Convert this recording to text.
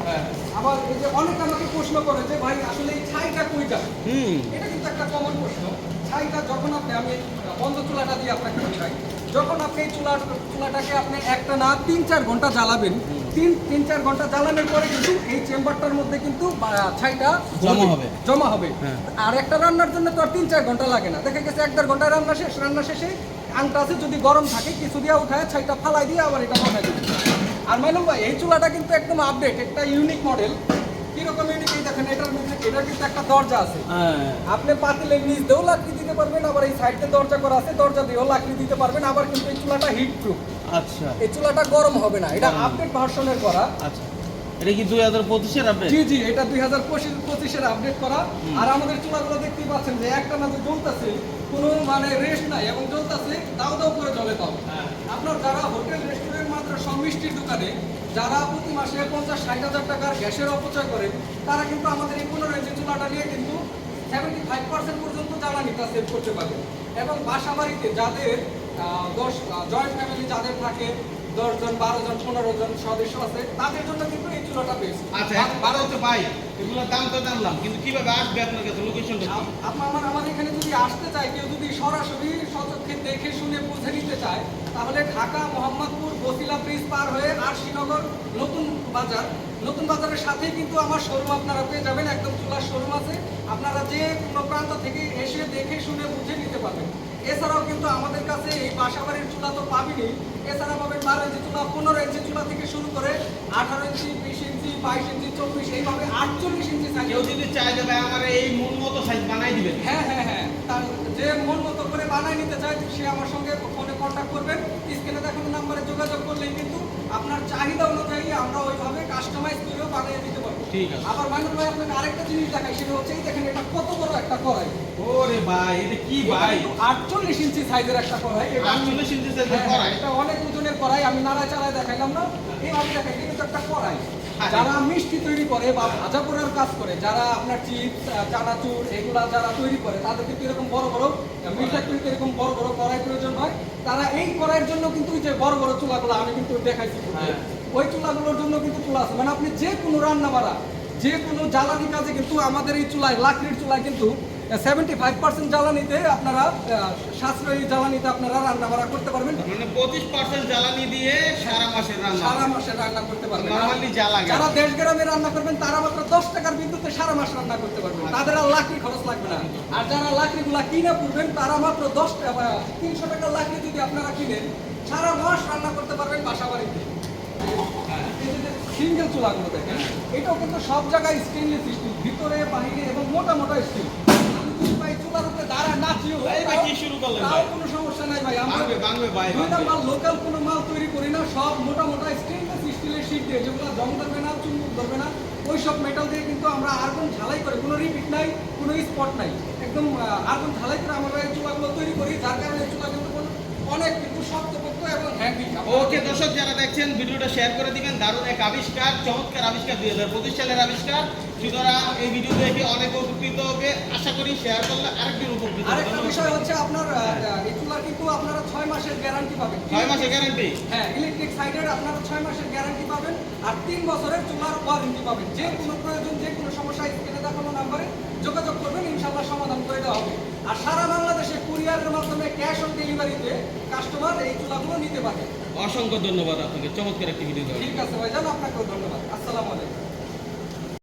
হ্যাঁ আবার এই যে অনেক আমাকে প্রশ্ন করে যে ভাই আসলে এই ছাইটা কই যাবে হুম। এটা কিন্তু একটা কমন প্রশ্ন। ছাইটা যখন আপনি আমি বন্ধ চুলাটা দিয়ে আপনাকে বোঝাই। যখন আপনি চুলার চুলাটাকে আপনি একটা না তিন চার ঘণ্টা জ্বালাবেন তিন তিন চার ঘণ্টা জ্বালানোর পরে কিন্তু এই চেম্বারটার মধ্যে কিন্তু ছাইটা জমা হবে। জমা হবে। হ্যাঁ। আর একটা রান্নার জন্য তো আর তিন চার ঘণ্টা লাগে না। দেখা গেছে এক দেড় ঘণ্টা রান্না শেষ। রান্না শেষে আংটাসে যদি গরম থাকে কিছু দিয়ে উঠায় ছাইটা ফালাই দিয়ে আবার এটা দিবে আর মাইলুম ভাই এই চুলাটা কিন্তু একদম আপডেট একটা ইউনিক মডেল কীরকম ইউনিক এই দেখেন এটার মধ্যে এটার কিন্তু একটা দরজা আছে। হ্যাঁ। আপনি পাতিলের নিচ দিয়েও লাকড়ি দিতে পারবেন আবার এই সাইডে দরজা করা আছে দরজা দিয়েও লাকড়ি দিতে পারবেন আবার কিন্তু এই চুলাটা হিট প্রুফ আচ্ছা। এই চুলাটা গরম হবে না এটা আপডেট ভার্সনের করা। আচ্ছা। এটা কি দুই হাজার পঁচিশের আপডেট জি জি এটা দুই হাজার পঁচিশের আপডেট করা। আর আমাদের চুলাগুলো দেখতেই পাচ্ছেন যে একটা না যে জ্বলতেছে কোনো মানে রেস্ট নাই এবং জ্বলতেছে দাও দাও করে জ্বলে তাও আপনার যারা হোটেল রেস্টুরেন্ট মাত্র সব মিষ্টির দোকানে যারা প্রতি মাসে পঞ্চাশ ষাট হাজার টাকার গ্যাসের অপচয় করেন তারা কিন্তু আমাদের এই পনেরো ইঞ্চি চুলাটা নিয়ে কিন্তু সেভেন্টি ফাইভ পার্সেন্ট পর্যন্ত জ্বালানিটা সেভ করতে পারবেন এবং বাসা বাড়িতে যাদের দশ জয়েন্ট ফ্যামিলি যাদের থাকে দশজন বারো জন পনেরো জন সদস্য আছে। তাদের জন্য কিন্তু এই চুলাটা বেস্ট আচ্ছা হচ্ছে ভাই এগুলোর দাম তো জানলাম কিন্তু কীভাবে আসবে আপনার কাছে লোকেশনটা আমার এখানে যদি আসতে চায় কেউ যদি সরাসরি সচক্ষে দেখে শুনে বুঝে নিতে চায় তাহলে ঢাকা মোহাম্মদপুর বসিলা ব্রিজ পার হয়ে আরশিনগর নতুন বাজার। নতুন বাজারের সাথেই কিন্তু আমার শোরুম আপনারা পেয়ে যাবেন একদম চুলার শোরুম আছে। আপনারা যে কোনো প্রান্ত থেকে এসে দেখে শুনে বুঝে নিতে পারবেন। এছাড়াও কিন্তু আমাদের কাছে এই বাসাবাড়ির চুলা তো পাবেনই এছাড়া পাবেন বারো ইঞ্চি চুলা পনেরো ইঞ্চি চুলা থেকে শুরু করে আঠারো ইঞ্চি বিশ ইঞ্চি বাইশ ইঞ্চি চব্বিশ এইভাবে আটচল্লিশ ইঞ্চি সাইজ কেউ যদি চায় যে আমার এই মন মতো সাইজ বানাই দিবেন। হ্যাঁ হ্যাঁ হ্যাঁ। তার যে মন মতো করে বানায় নিতে চায় সে আমার সঙ্গে ফোনে কন্ট্যাক্ট করবেন স্ক্রিনে দেখানো নাম্বারে যোগাযোগ করলেই কিন্তু আপনার চাহিদা অনুযায়ী আমরা ওইভাবে কাস্টমাইজ করেও বানিয়ে দিতে ঠিক আছে। আবার মাইনুল ভাই আপনাকে আরেকটা জিনিস দেখাই সেটা হচ্ছে এই দেখেন এটা কত বড় একটা কড়াই। ওরে ভাই এটা কি ভাই? আটচল্লিশ ইঞ্চি সাইজের একটা কড়াই এটা আমি- আটচল্লিশ ইঞ্চি সাইজের হ্যাঁ, হ্যাঁ, কড়াই? এটা অনেক ওজনের কড়াই আমি নাড়ায় চালায় দেখাইলাম না। এইভাবে দেখাই কিন্তু একটা কড়াই। যারা মিষ্টি তৈরি করে বা ভাজা পোড়ার কাজ করে যারা আপনার চিপস চানাচুর এগুলা যারা তৈরি করে তাদের কিন্তু এরকম বড় বড় মিল ফ্যাক্টরিতে এরকম বড় বড় কড়াই প্রয়োজন হয়। তারা এই কড়াইয়ের জন্য কিন্তু যে বড় বড় চুলাগুলো আমি কিন্তু দেখাইছি। হ্যাঁ। ওই চুলাগুলোর জন্য কিন্তু চুলা আছে। মানে আপনি যে কোনো রান্না বাড়া যে কোনো জ্বালানি কাজে কিন্তু আমাদের এই চুলায় লাকড়ির চুলায় কিন্তু সেভেন্টি ফাইভ পার্সেন্ট জ্বালানিতে আপনারা সাশ্রয়ী জ্বালানিতে আপনারা রান্না বাড়া করতে পারবেন। মানে পঁচিশ পার্সেন্ট জ্বালানি দিয়ে সারা মাসের রান্না সারা মাসে রান্না করতে পারবেন। যারা দেশ গ্রামে রান্না করবেন তারা মাত্র দশ টাকার বিদ্যুতে সারা মাস রান্না করতে পারবেন। তাদের আর লাকড়ি খরচ লাগবে না। আর যারা লাকড়িগুলা কিনে পুরবেন তারা মাত্র দশ টাকা তিনশো টাকার লাকড়ি যদি আপনারা কিনেন সারা মাস রান্না করতে পারবেন বাসা বাড়িতে। সিঙ্গেল চুলাগুলো দেখেন এটাও কিন্তু সব জায়গায় স্টেনলেস স্টিল ভিতরে বাহিরে এবং মোটা মোটা স্টিল ভাই চুলার উপরে দাঁড়া নাচিও এই ভাই কি শুরু করলেন তাও কোনো সমস্যা নাই ভাই আমরা বাংবে বাংবে ভাই দুইটা মাল লোকাল কোনো মাল তৈরি করি না সব মোটা মোটা স্টেনলেস স্টিলের শিট দিয়ে। যেগুলো জং ধরবে না চুম্বক ধরবে না ওই সব মেটাল দিয়ে কিন্তু আমরা আর্গন ঝালাই করে। কোনো রিপিট নাই কোনো স্পট নাই। একদম আর্গন ঝালাই করে আমরা এই চুলাগুলো তৈরি করি। যার কারণে চুলা কিন্তু কোনো- অনেক কিন্তু শক্তপোক্ত এবং হ্যাভি ওকে দর্শক যারা দেখছেন ভিডিওটা শেয়ার করে দিবেন। দারুণ এক আবিষ্কার চমৎকার আবিষ্কার দুই হাজার পঁচিশ সালের আবিষ্কার। সুতরাং এই ভিডিও দেখে অনেক উপকৃত হবে। আশা করি শেয়ার করলে আরেকদিন উপকৃত আরেকটা বিষয় হচ্ছে আপনার এই কিন্তু আপনারা ছয় মাসের গ্যারান্টি পাবেন। ছয় মাসে গ্যারান্টি হ্যাঁ ইলেকট্রিক সাইডের আপনারা ছয় মাসের গ্যারান্টি পাবেন আর তিন বছরের চুলার ওয়ারেন্টি পাবেন। যে কোনো প্রয়োজন যে কোনো সমস্যা স্ক্রিনে দেখানো নাম্বারে যোগাযোগ করবেন ইনশাল্লাহ সমাধান করে দেওয়া হবে আর সারা বাংলাদেশে কুরিয়ারের মাধ্যমে ক্যাশ অন ডেলিভারিতে কাস্টমার এই চুলাগুলো নিতে পারে। অসংখ্য ধন্যবাদ আপনাকে। চমৎকার একটি ভিডিও। ঠিক আছে ভাইজান আপনাকেও ধন্যবাদ। আসসালামু আলাইকুম।